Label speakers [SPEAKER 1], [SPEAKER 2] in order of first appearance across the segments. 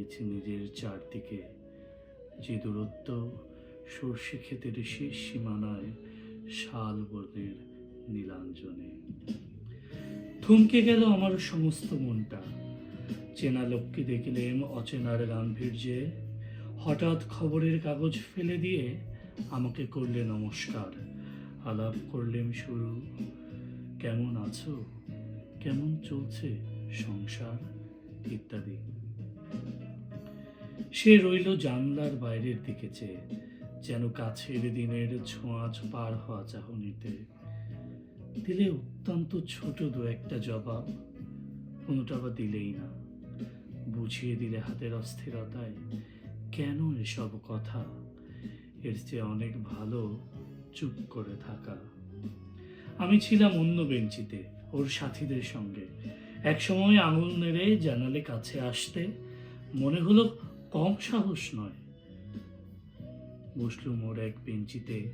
[SPEAKER 1] নিয়েছে নিজের চারদিকে। যে দূরত্ব সর্ষে ক্ষেতের শেষ সীমানায় শাল বর্ণের নীলাঞ্জনে। থমকে গেল আমার সমস্ত মনটা। চেনা লোককে দেখলেম অচেনার গাম্ভীর্যে। হঠাৎ খবরের কাগজ ফেলে দিয়ে আমাকে করলে নমস্কার। আলাপ করলেম শুরু। কেমন আছো? কেমন চলছে সংসার? ইত্যাদি। সে রইল জানলার বাইরের দিকে চেয়ে, যেন কাছের দিনের ছোঁয়াচ পার হওয়া চাহনিতে। দিলে অত্যন্ত ছোট দু একটা জবাব, কোনোটা বা দিলেই না। বুঝিয়ে দিলে হাতের অস্থিরতায়, কেন এসব কথা? এর চেয়ে অনেক ভালো চুপ করে থাকা। আমি ছিলাম অন্য বেঞ্চিতে, ওর সাথীদের সঙ্গে। একসময় আঙুল নেড়ে জানালে কাছে আসতে, মনে হলো কম সাহস নয়। বসলুম ওর এক বেঞ্চিতে।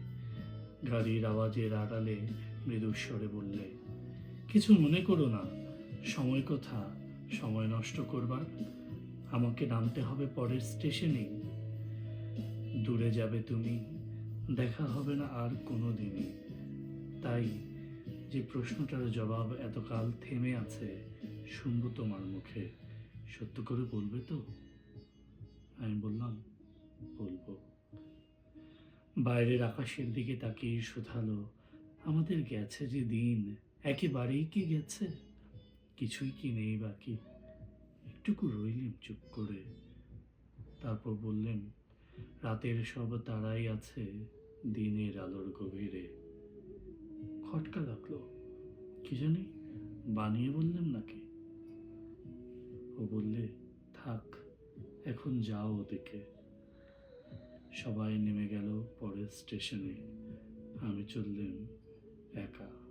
[SPEAKER 1] গাড়ির আওয়াজের আড়ালে মৃদুস্বরে বললে, কিছু মনে করো না, সময় কথা? সময় নষ্ট করবার? আমাকে নামতে হবে পরের স্টেশনেই দূরে যাবে তুমি, দেখা হবে না আর কোনো দিনই তাই যে প্রশ্নটার জবাব এতকাল থেমে আছে, শুনব তোমার মুখে। সত্য করে বলবে তো? আমি বললাম, বলব। বাইরের আকাশের দিকে তাকিয়ে শুধালো, আমাদের গেছে যে দিন, একেবারেই কি গেছে? কিছুই কি নেই বাকি। একটুকু রইলেন চুপ করে। তারপর বললেন, রাতের সব তারাই আছে দিনের আলোর গভীরে। খটকা লাগল। কি জানি বানিয়ে বললেন নাকি? এখন যাও ওদিকে। সবাই নেমে গেল পরের স্টেশনে। আমি চললেন একা।